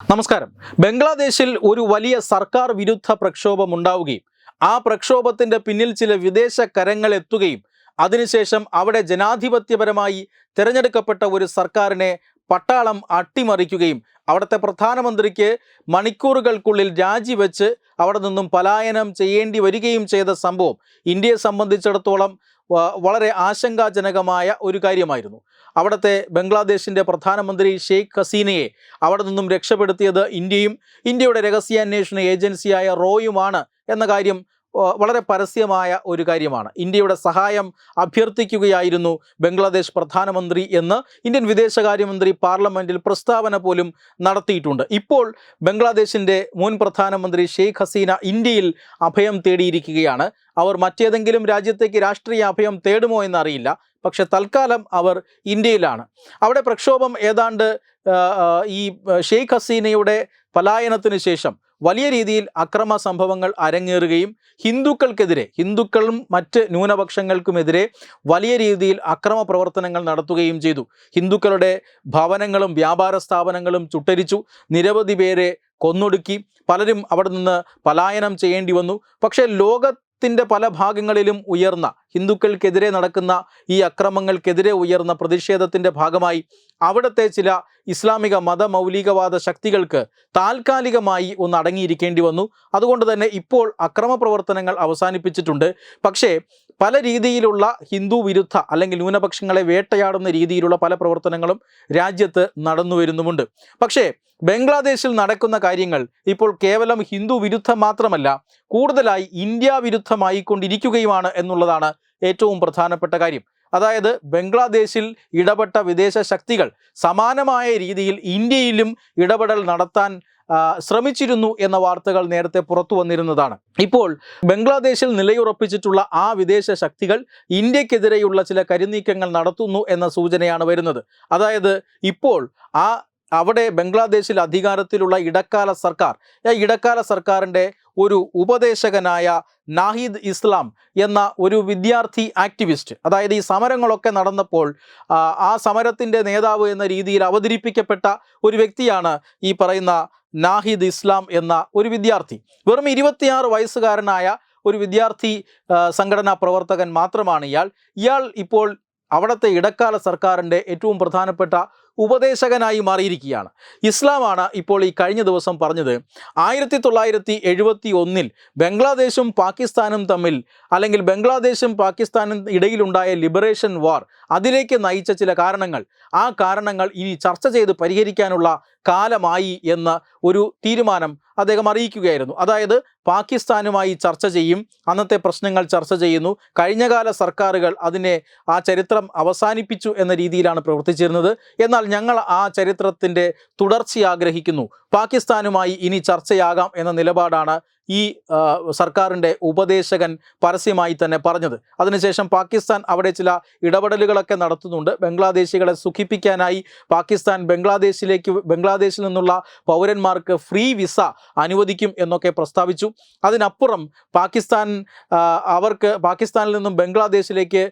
നമസ്കാരം. ബംഗ്ലാദേശിൽ ഒരു വലിയ സർക്കാർ വിരുദ്ധ പ്രക്ഷോഭം ഉണ്ടാവുകയും ആ പ്രക്ഷോഭത്തിന്റെ പിന്നിൽ ചില വിദേശ കരങ്ങൾ എത്തുകയും അതിനുശേഷം അവിടെ ജനാധിപത്യപരമായി തിരഞ്ഞെടുക്കപ്പെട്ട ഒരു സർക്കാരിനെ പട്ടാളം അട്ടിമറിക്കുകയും അവിടുത്തെ പ്രധാനമന്ത്രിക്ക് മണിക്കൂറുകൾക്കുള്ളിൽ രാജിവെച്ച് അവിടെ നിന്നും പലായനം ചെയ്യേണ്ടി വരികയും ചെയ്ത സംഭവം ഇന്ത്യയെ സംബന്ധിച്ചിടത്തോളം വളരെ ആശങ്കാജനകമായ ഒരു കാര്യമായിരുന്നു. അവിടുത്തെ ബംഗ്ലാദേശിന്റെ പ്രധാനമന്ത്രി ഷെയ്ഖ് ഹസീനയെ അവിടെ നിന്നും രക്ഷപ്പെടുത്തിയത് ഇന്ത്യയും ഇന്ത്യയുടെ രഹസ്യാന്വേഷണ ഏജൻസിയായ റോയുമാണ് എന്ന കാര്യം വളരെ പരസ്യമായ ഒരു കാര്യമാണ്. ഇന്ത്യയുടെ സഹായം അഭ്യർത്ഥിക്കുകയായിരുന്നു ബംഗ്ലാദേശ് പ്രധാനമന്ത്രി എന്ന് ഇന്ത്യൻ വിദേശകാര്യമന്ത്രി പാർലമെന്റിൽ പ്രസ്താവന പോലും നടത്തിയിട്ടുണ്ട്. ഇപ്പോൾ ബംഗ്ലാദേശിന്റെ മുൻ പ്രധാനമന്ത്രി ഷെയ്ഖ് ഹസീന ഇന്ത്യയിൽ അഭയം തേടിയിരിക്കുകയാണ്. അവർ മറ്റേതെങ്കിലും രാജ്യത്തേക്ക് രാഷ്ട്രീയ അഭയം തേടുമോ എന്നറിയില്ല. പക്ഷെ തൽക്കാലം അവർ ഇന്ത്യയിലാണ്. അവിടെ പ്രക്ഷോഭം ഏതാണ്ട് ഈ ഷെയ്ഖ് ഹസീനയുടെ പലായനത്തിന് ശേഷം വലിയ രീതിയിൽ അക്രമ സംഭവങ്ങൾ അരങ്ങേറുകയും ഹിന്ദുക്കൾക്കെതിരെ ഹിന്ദുക്കളും മറ്റ് ന്യൂനപക്ഷങ്ങൾക്കുമെതിരെ വലിയ രീതിയിൽ അക്രമ പ്രവർത്തനങ്ങൾ നടത്തുകയും ചെയ്തു. ഹിന്ദുക്കളുടെ ഭവനങ്ങളും വ്യാപാര സ്ഥാപനങ്ങളും ചുട്ടരിച്ചു. നിരവധി പേരെ കൊന്നൊടുക്കി. പലരും അവിടെ നിന്ന് പലായനം ചെയ്യേണ്ടി വന്നു. പക്ഷേ ലോകത്തിന്റെ പല ഭാഗങ്ങളിലും ഉയർന്ന ഹിന്ദുക്കൾക്കെതിരെ നടക്കുന്ന ഈ അക്രമങ്ങൾക്കെതിരെ ഉയർന്ന പ്രതിഷേധത്തിന്റെ ഭാഗമായി അവിടുത്തെ ചില ഇസ്ലാമിക മതമൗലികവാദ ശക്തികൾക്ക് താൽക്കാലികമായി ഒന്ന് അടങ്ങിയിരിക്കേണ്ടി വന്നു. അതുകൊണ്ട് തന്നെ ഇപ്പോൾ അക്രമ പ്രവർത്തനങ്ങൾ അവസാനിപ്പിച്ചിട്ടുണ്ട്. പക്ഷേ പല രീതിയിലുള്ള ഹിന്ദു വിരുദ്ധ അല്ലെങ്കിൽ ന്യൂനപക്ഷങ്ങളെ വേട്ടയാടുന്ന രീതിയിലുള്ള പല പ്രവർത്തനങ്ങളും രാജ്യത്ത് നടന്നു വരുന്നുമുണ്ട്. പക്ഷേ ബംഗ്ലാദേശിൽ നടക്കുന്ന കാര്യങ്ങൾ ഇപ്പോൾ കേവലം ഹിന്ദു വിരുദ്ധം മാത്രമല്ല കൂടുതലായി ഇന്ത്യ വിരുദ്ധമായിക്കൊണ്ടിരിക്കുകയുമാണ് എന്നുള്ളതാണ് ഏറ്റവും പ്രധാനപ്പെട്ട കാര്യം. അതായത് ബംഗ്ലാദേശിൽ ഇടപെട്ട വിദേശ ശക്തികൾ സമാനമായ രീതിയിൽ ഇന്ത്യയിലും ഇടപെടൽ നടത്താൻ ശ്രമിച്ചിരുന്നു എന്ന വാർത്തകൾ നേരത്തെ പുറത്തു വന്നിരുന്നതാണ്. ഇപ്പോൾ ബംഗ്ലാദേശിൽ നിലയുറപ്പിച്ചിട്ടുള്ള ആ വിദേശ ശക്തികൾ ഇന്ത്യക്കെതിരെയുള്ള ചില കരുനീക്കങ്ങൾ നടത്തുന്നു എന്ന സൂചനയാണ് വരുന്നത്. അതായത് ഇപ്പോൾ ആ അവിടെ ബംഗ്ലാദേശിൽ അധികാരത്തിലുള്ള ഇടക്കാല സർക്കാർ ഇടക്കാല സർക്കാരിന്റെ ഒരു ഉപദേശകനായ നാഹിദ് ഇസ്ലാം എന്ന ഒരു വിദ്യാർത്ഥി ആക്ടിവിസ്റ്റ് അതായത് ഈ സമരങ്ങളൊക്കെ നടന്നപ്പോൾ ആ, ആ സമരത്തിന്റെ നേതാവ് എന്ന രീതിയിൽ അവതരിപ്പിക്കപ്പെട്ട ഒരു വ്യക്തിയാണ് ഈ പറയുന്ന നാഹിദ് ഇസ്ലാം എന്ന ഒരു വിദ്യാർത്ഥി. വെറും ഇരുപത്തിയാറ് വയസ്സുകാരനായ ഒരു വിദ്യാർത്ഥി സംഘടനാ പ്രവർത്തകൻ മാത്രമാണ് ഇയാൾ. ഇയാൾ ഇപ്പോൾ അവിടുത്തെ ഇടക്കാല സർക്കാരിന്റെ ഏറ്റവും പ്രധാനപ്പെട്ട ഉപദേശകനായി മാറിയിരിക്കുകയാണ്. ഇസ്ലാമാണ് ഇപ്പോൾ ഈ കഴിഞ്ഞ ദിവസം പറഞ്ഞത്. ആയിരത്തി തൊള്ളായിരത്തി എഴുപത്തി ഒന്നിൽ ബംഗ്ലാദേശും പാകിസ്ഥാനും തമ്മിൽ അല്ലെങ്കിൽ ബംഗ്ലാദേശും പാകിസ്ഥാനും ഇടയിലുണ്ടായ ലിബറേഷൻ വാർ അതിലേക്ക് നയിച്ച ചില കാരണങ്ങൾ. ആ കാരണങ്ങൾ ഇനി ചർച്ച ചെയ്ത് പരിഹരിക്കാനുള്ള കാലമായി എന്ന ഒരു തീരുമാനം അദ്ദേഹം അറിയിക്കുകയായിരുന്നു. അതായത് പാകിസ്ഥാനുമായി ചർച്ച ചെയ്യും അന്നത്തെ പ്രശ്നങ്ങൾ ചർച്ച ചെയ്യുന്നു. കഴിഞ്ഞകാല സർക്കാരുകൾ അതിനെ ആ ചരിത്രം അവസാനിപ്പിച്ചു എന്ന രീതിയിലാണ് പ്രവർത്തിച്ചിരുന്നത്. എന്നാൽ ഞങ്ങൾ ആ ചരിത്രത്തിന്റെ തുടർച്ച ആഗ്രഹിക്കുന്നു പാകിസ്ഥാനുമായി ഇനി ചർച്ചയാകാം എന്ന നിലപാടാണ് ഈ സർക്കാരിന്റെ ഉപദേശകൻ പരസ്യമായി തന്നെ പറഞ്ഞത്. അതിനുശേഷം പാകിസ്ഥാൻ അവിടെ ചില ഇടപെടലുകളൊക്കെ നടത്തുന്നുണ്ട്. ബംഗ്ലാദേശികളെ സുഖിപ്പിക്കാനായി പാകിസ്ഥാൻ ബംഗ്ലാദേശിലേക്ക് ബംഗ്ലാദേശിൽ നിന്നുള്ള പൗരന്മാർക്ക് ഫ്രീ വിസ അനുവദിക്കും എന്നൊക്കെ പ്രസ്താവിച്ചു. അതിനപ്പുറം പാകിസ്ഥാൻ അവർക്ക് പാകിസ്ഥാനിൽ നിന്നും ബംഗ്ലാദേശിലേക്ക്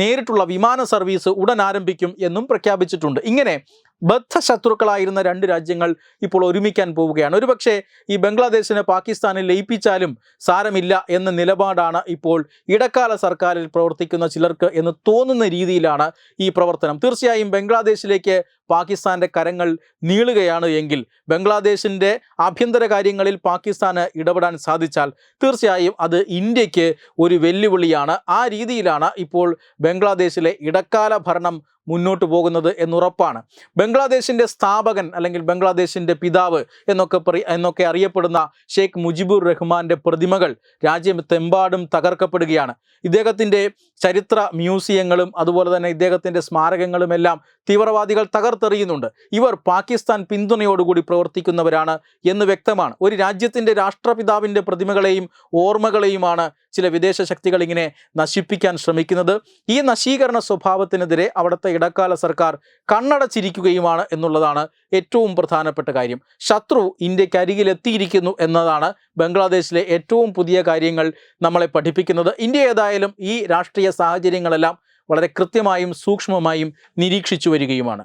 നേരിട്ടുള്ള വിമാന സർവീസ് ഉടൻ ആരംഭിക്കും എന്നും പ്രഖ്യാപിച്ചിട്ടുണ്ട്. ഇങ്ങനെ ബദ്ധശത്രുക്കളായിരുന്ന രണ്ട് രാജ്യങ്ങൾ ഇപ്പോൾ ഒരുമിക്കാൻ പോവുകയാണ്. ഒരുപക്ഷെ ഈ ബംഗ്ലാദേശിനെ പാകിസ്ഥാനിൽ ലയിപ്പിച്ചാലും സാരമില്ല എന്ന നിലപാടാണ് ഇപ്പോൾ ഇടക്കാല സർക്കാരിൽ പ്രവർത്തിക്കുന്ന ചിലർക്ക് എന്ന് തോന്നുന്ന രീതിയിലാണ് ഈ പ്രവർത്തനം. തീർച്ചയായും ബംഗ്ലാദേശിലേക്ക് പാകിസ്ഥാന്റെ കരങ്ങൾ നീളുകയാണ് എങ്കിൽ ബംഗ്ലാദേശിന്റെ ആഭ്യന്തര കാര്യങ്ങളിൽ പാകിസ്ഥാന് ഇടപെടാൻ സാധിച്ചാൽ തീർച്ചയായും അത് ഇന്ത്യയ്ക്ക് ഒരു വെല്ലുവിളിയാണ്. ആ രീതിയിലാണ് ഇപ്പോൾ ബംഗ്ലാദേശിലെ ഇടക്കാല ഭരണം മുന്നോട്ട് പോകുന്നത് എന്നുറപ്പാണ്. ബംഗ്ലാദേശിന്റെ സ്ഥാപകൻ അല്ലെങ്കിൽ ബംഗ്ലാദേശിന്റെ പിതാവ് എന്നൊക്കെ പറ എന്നൊക്കെ അറിയപ്പെടുന്ന ഷെയ്ഖ് മുജിബുർ റഹ്മാന്റെ പ്രതിമകൾ രാജ്യത്തെമ്പാടും തകർക്കപ്പെടുകയാണ്. ഇദ്ദേഹത്തിന്റെ ചരിത്ര മ്യൂസിയങ്ങളും അതുപോലെ തന്നെ ഇദ്ദേഹത്തിന്റെ സ്മാരകങ്ങളുമെല്ലാം തീവ്രവാദികൾ തകർത്തെറിയുന്നുണ്ട് ഇവർ പാകിസ്ഥാൻ പിന്തുണയോടുകൂടി പ്രവർത്തിക്കുന്നവരാണ് എന്ന് വ്യക്തമാണ്. ഒരു രാജ്യത്തിന്റെ രാഷ്ട്രപിതാവിന്റെ പ്രതിമകളെയും ഓർമ്മകളെയുമാണ് ചില വിദേശ ശക്തികൾ ഇങ്ങനെ നശിപ്പിക്കാൻ ശ്രമിക്കുന്നത്. ഈ നശീകരണ സ്വഭാവത്തിനെതിരെ അവിടുത്തെ ഇടക്കാല സർക്കാർ കണ്ണടച്ചിരിക്കുകയുമാണ് എന്നുള്ളതാണ് ഏറ്റവും പ്രധാനപ്പെട്ട കാര്യം. ശത്രു ഇന്ത്യക്കരികിലെത്തിയിരിക്കുന്നു എന്നതാണ് ബംഗ്ലാദേശിലെ ഏറ്റവും പുതിയ കാര്യങ്ങൾ നമ്മളെ പഠിപ്പിക്കുന്നത്. ഇന്ത്യ ഏതായാലും ഈ രാഷ്ട്രീയ സാഹചര്യങ്ങളെല്ലാം വളരെ കൃത്യമായും സൂക്ഷ്മമായും നിരീക്ഷിച്ചു വരികയുമാണ്.